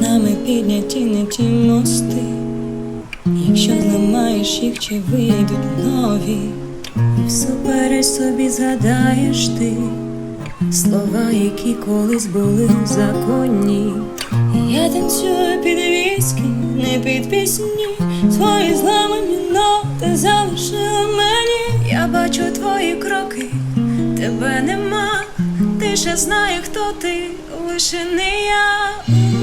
нами підняті не ті мости. Якщо зламаєш їх, чи вийдуть нові, і всупереч собі згадаєш ти слова, які колись були законні. законі. Я танцюю під віскі, не під пісні. Твої зламані ноти залишили мені. Я бачу твої кроки, тебе нема. Ти ще знає, хто ти, лише не я.